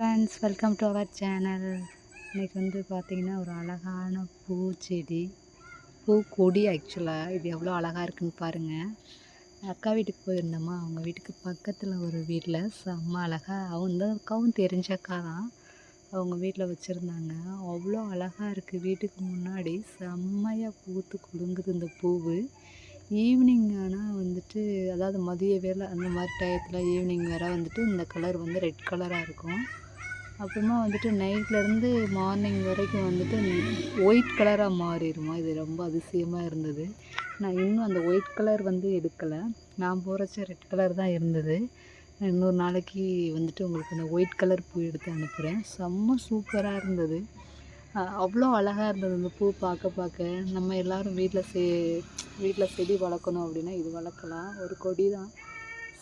Friends welcome to our channel இன்றைக்கி வந்து பார்த்திங்கன்னா ஒரு அழகான பூச்செடி பூக்கொடி ஆக்சுவலாக இது எவ்வளோ அழகாக இருக்குன்னு பாருங்கள் அக்கா வீட்டுக்கு போயிருந்தோமா அவங்க வீட்டுக்கு பக்கத்தில் ஒரு வீட்டில் செம்ம அழகாக அவங்க அக்காவும் தெரிஞ்ச அக்கா தான். அவங்க வீட்டில் வச்சுருந்தாங்க. அவ்வளோ அழகாக இருக்குது வீட்டுக்கு முன்னாடி செம்மையாக பூத்து குலுங்குது இந்த பூவு. ஈவினிங் ஆனால் வந்துட்டு அதாவது மதிய வேலை அந்த மாதிரி டயத்தில் ஈவினிங் வேற வந்துட்டு இந்த கலர் வந்து ரெட் கலராக இருக்கும். அப்புறமா வந்துட்டு நைட்லேருந்து மார்னிங் வரைக்கும் வந்துட்டு ஒயிட் கலராக மாறிடுமா? இது ரொம்ப அதிசயமாக இருந்தது. நான் இன்னும் அந்த ஒயிட் கலர் வந்து எடுக்கலை. நான் போகிறச்ச ரெட் கலர் தான் இருந்தது. இன்னொரு நாளைக்கு வந்துட்டு உங்களுக்கு அந்த ஒயிட் கலர் பூ எடுத்து அனுப்புகிறேன் செம்ம சூப்பராக இருந்தது. அவ்வளோ அழகாக இருந்தது இந்த பூ பார்க்க பார்க்க. நம்ம எல்லாரும் வீட்டில் செ வீட்டில் செடி வளர்க்கணும் அப்படின்னா இது வளர்க்கலாம். ஒரு கொடி தான்.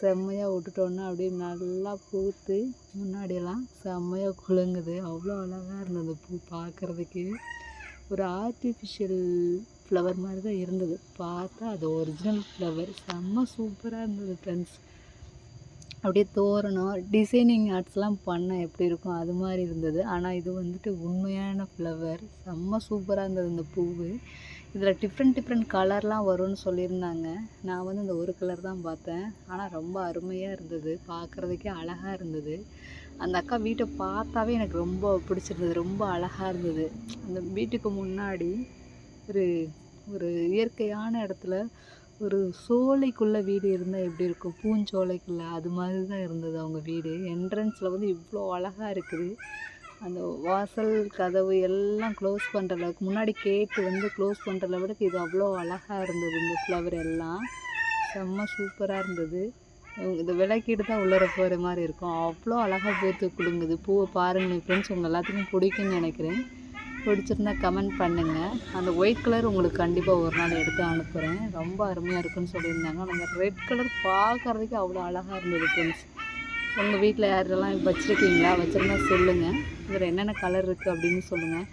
செம்மையாக விட்டுட்டோன்னா அப்படியே நல்லா பூத்து முன்னாடியெல்லாம் செம்மையாக குலுங்குது. அவ்வளோ அழகாக இருந்தது பூ பார்க்குறதுக்கு. ஒரு ஆர்டிஃபிஷியல் ஃப்ளவர் மாதிரி தான் இருந்தது. பார்த்தா அது ஒரிஜினல் ஃப்ளவர் செம்ம சூப்பராக இருந்தது ஃப்ரெண்ட்ஸ் அப்படியே தோரணம் டிசைனிங் ஆர்ட்ஸ்லாம் பண்ணேன் எப்படி இருக்கும்? அது மாதிரி இருந்தது. ஆனால் இது வந்துட்டு உண்மையான ஃப்ளவர் செம்ம சூப்பராக இருந்தது இந்த பூவு. இதில் டிஃப்ரெண்ட் டிஃப்ரெண்ட் கலர்லாம் வரும்னு சொல்லியிருந்தாங்க. நான் வந்து இந்த ஒரு கலர் தான் பார்த்தேன். ஆனால் ரொம்ப அருமையாக இருந்தது. பார்க்குறதுக்கே அழகாக இருந்தது. அந்த அக்கா வீட்டை பார்த்தாவே எனக்கு ரொம்ப பிடிச்சிருந்தது. ரொம்ப அழகாக இருந்தது. அந்த வீட்டுக்கு முன்னாடி ஒரு ஒரு இயற்கையான இடத்துல ஒரு சோலைக்குள்ளே வீடு இருந்தால் எப்படி இருக்கும்? பூஞ்சோலைக்குள்ளே அது மாதிரி தான் இருந்தது அவங்க வீடு. என்ட்ரன்ஸில் வந்து இவ்வளோ அழகாக இருக்குது. அந்த வாசல் கதவு எல்லாம் க்ளோஸ் பண்ணுற அளவுக்கு முன்னாடி கேட்டு வந்து க்ளோஸ் பண்ணுற அளவுக்கு இது அவ்வளோ அழகாக இருந்தது இந்த ஃப்ளவர் எல்லாம். செம்ம சூப்பராக இருந்தது. இதை விளக்கிட்டு தான் உள்ளர போகிற மாதிரி இருக்கும். அவ்வளோ அழகாக பூத்து கொடுங்குது பூவை பாருங்கள் ஃப்ரெண்ட்ஸ் உங்கள் எல்லாத்துக்கும் பிடிக்குன்னு நினைக்கிறேன். பிடிச்சிருந்தா கமெண்ட் பண்ணுங்கள் அந்த ஒயிட் கலர் உங்களுக்கு கண்டிப்பாக ஒரு நாள் எடுத்து அனுப்புகிறேன் ரொம்ப அருமையாக இருக்குன்னு சொல்லியிருந்தாங்க. ஆனால் ரெட் கலர் பார்க்குறதுக்கு அவ்வளோ அழகாக இருந்தது ஃப்ரெண்ட்ஸ் உங்கள் வீட்டில் யாரெல்லாம் வச்சுருக்கீங்களா? வச்சுருந்தா சொல்லுங்கள் இதில் என்னென்ன கலர் இருக்குது அப்படின்னு சொல்லுங்கள்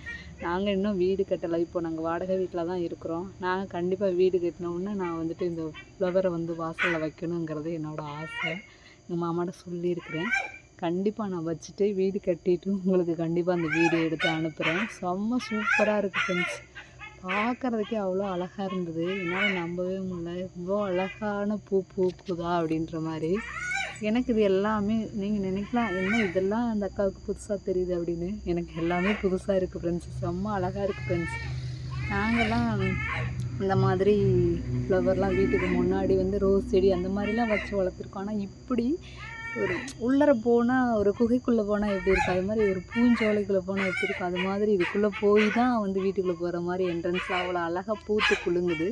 நாங்கள் இன்னும் வீடு கட்டலை. இப்போ நாங்கள் வாடகை வீட்டில் தான் இருக்கிறோம். நாங்கள் கண்டிப்பாக வீடு கட்டினோடனே நான் வந்துட்டு இந்த ஃப்ளவரை வந்து வாசலில் வைக்கணுங்கிறது என்னோடய ஆசை. எங்கள் மாமாட்ட சொல்லியிருக்கிறேன். கண்டிப்பாக நான் வச்சுட்டு வீடு கட்டிட்டு உங்களுக்கு கண்டிப்பாக அந்த வீடியோ எடுத்து அனுப்புகிறேன் செம்ம சூப்பராக இருக்குது ஃப்ரெண்ட்ஸ் பார்க்குறதுக்கே அவ்வளோ அழகாக இருந்தது. என்னால் நம்பவே முடியல. இவ்வளோ அழகான பூ பூக்குதா அப்படின்ற மாதிரி. எனக்கு இது எல்லாமே நீங்கள் நினைக்கலாம் என்ன இதெல்லாம் அந்த அக்காவுக்கு புதுசாக தெரியுது அப்படின்னு. எனக்கு எல்லாமே புதுசாக இருக்குது ஃப்ரெண்ட்ஸ் செம்ம அழகாக இருக்குது ஃப்ரெண்ட்ஸ் நாங்கள்லாம் இந்த மாதிரி ஃப்ளவர்லாம் வீட்டுக்கு முன்னாடி வந்து ரோஸ் செடி அந்த மாதிரிலாம் வச்சு வளர்த்துருக்கோம். ஆனால் இப்படி ஒரு உள்ளர போனால் ஒரு குகைக்குள்ளே போனால் எப்படி இருக்கும் அது மாதிரி ஒரு பூஞ்சோலைக்குள்ளே போனால் எப்படி இருக்கும் அது மாதிரி இதுக்குள்ளே போய் தான் வந்து வீட்டுக்குள்ளே போகிற மாதிரி என்ட்ரன்ஸில் அவ்வளோ அழகாக பூத்து குலுங்குது.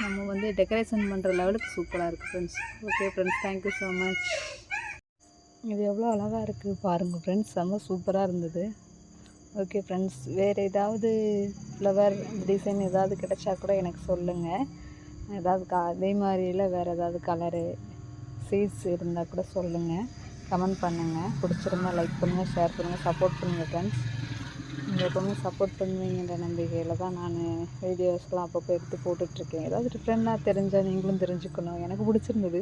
நம்ம வந்து டெக்கரேஷன் பண்ணுற லெவலுக்கு சூப்பராக இருக்குது friends okay friends thank you so much இது எவ்வளோ அழகாக இருக்குது பாருங்கள் ஃப்ரெண்ட்ஸ் செம்ம சூப்பராக இருந்தது. ஓகே ஃப்ரெண்ட்ஸ் வேறு ஏதாவது ஃப்ளவர் டிசைன் ஏதாவது கிடைச்சா கூட எனக்கு சொல்லுங்கள் ஏதாவது க அதே மாதிரியில் வேறு ஏதாவது கலரு சீட்ஸ் இருந்தால் கூட சொல்லுங்கள் கமெண்ட் பண்ணுங்கள் பிடிச்சிருந்தா லைக் பண்ணுங்கள் ஷேர் பண்ணுங்கள் சப்போர்ட் பண்ணுங்கள் ஃப்ரெண்ட்ஸ் நீங்கள் எப்போவுமே சப்போர்ட் பண்ணுவீங்கன்ற நம்பிக்கையில் தான் நான் வீடியோஸ்லாம் அப்பப்போ எடுத்து போட்டுட்ருக்கேன். ஏதாவது டிஃப்ரெண்டாக தெரிஞ்சால் நீங்களும் தெரிஞ்சுக்கணும். எனக்கு பிடிச்சிருந்தது.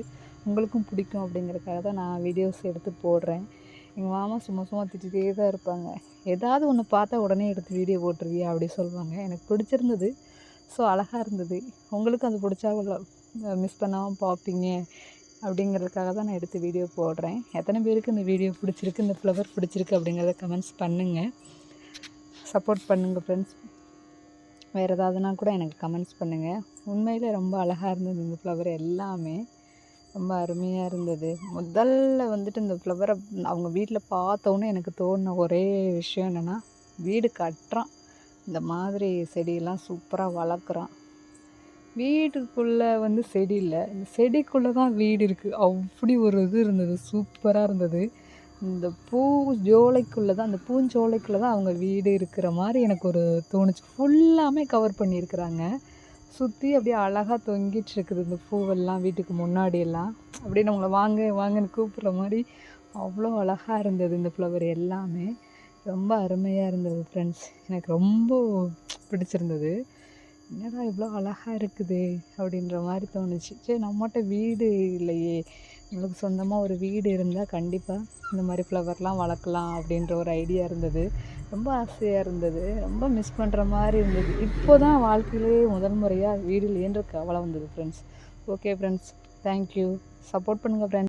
உங்களுக்கும் பிடிக்கும் அப்படிங்கிறதுக்காக தான் நான் வீடியோஸ் எடுத்து போடுறேன். எங்கள் மாமா சும்மா சும்மா திட்டிகிட்டே தான் இருப்பாங்க. ஏதாவது ஒன்று பார்த்தா உடனே எடுத்து வீடியோ போட்டுருவியா அப்படி சொல்லுவாங்க. எனக்கு பிடிச்சிருந்தது. ஸோ அழகாக இருந்தது. உங்களுக்கும் அது பிடிச்சா மிஸ் பண்ணாமல் பார்ப்பீங்க. அப்படிங்கிறதுக்காக தான் நான் எடுத்து வீடியோ போடுறேன். எத்தனை பேருக்கு இந்த வீடியோ பிடிச்சிருக்கு இந்த ஃப்ளவர் பிடிச்சிருக்கு அப்படிங்கிறத கமெண்ட்ஸ் பண்ணுங்கள் சப்போர்ட் பண்ணுங்கள் ஃப்ரெண்ட்ஸ் வேறு ஏதாவதுனா கூட எனக்கு கமெண்ட்ஸ் பண்ணுங்கள் உண்மையில் ரொம்ப அழகாக இருந்தது இந்த ஃப்ளவர் எல்லாமே. ரொம்ப அருமையாக இருந்தது. முதல்ல வந்துட்டு இந்த ஃப்ளவரை அவங்க வீட்டில் பார்த்தோன்னே எனக்கு தோணின ஒரே விஷயம் என்னென்னா வீடு கட்டுறான். இந்த மாதிரி செடியெல்லாம் சூப்பராக வளர்க்குறான். வீட்டுக்குள்ளே வந்து செடி இல்லை. இந்த செடிக்குள்ளே தான் வீடு இருக்குது அப்படி ஒரு இது இருந்தது. சூப்பராக இருந்தது. இந்த பூ ஜோலைக்குள்ளே தான் அந்த பூஞ்சோலைக்குள்ளே தான் அவங்க வீடு இருக்கிற மாதிரி எனக்கு ஒரு தோணுச்சு. ஃபுல்லாமே கவர் பண்ணியிருக்கிறாங்க. சுற்றி அப்படியே அழகாக தொங்கிட்டு இருக்குது இந்த பூவெல்லாம் வீட்டுக்கு முன்னாடி எல்லாம். அப்படியே நம்மளை வாங்க வாங்கன்னு கூப்பிட்ற மாதிரி அவ்வளோ அழகாக இருந்தது இந்த ஃப்ளவர் எல்லாமே. ரொம்ப அருமையாக இருந்தது ஃப்ரெண்ட்ஸ் எனக்கு ரொம்ப பிடிச்சிருந்தது. என்னடா இவ்வளோ அழகாக இருக்குது அப்படின்ற மாதிரி தோணுச்சு. சரி நம்மகிட்ட வீடு இல்லையே. நம்மளுக்கு சொந்தமாக ஒரு வீடு இருந்தால் கண்டிப்பாக இந்த மாதிரி ஃப்ளவர்லாம் வளர்க்கலாம் அப்படின்ற ஒரு ஐடியா இருந்தது. ரொம்ப ஆசையாக இருந்தது. ரொம்ப மிஸ் பண்ணுற மாதிரி இருந்தது. இப்போ தான் வாழ்க்கையிலே முதல் முறையாக வீடு இல்லையன்ற கவலை வந்தது friends okay friends thank you support பண்ணுங்கள் ஃப்ரெண்ட்ஸ்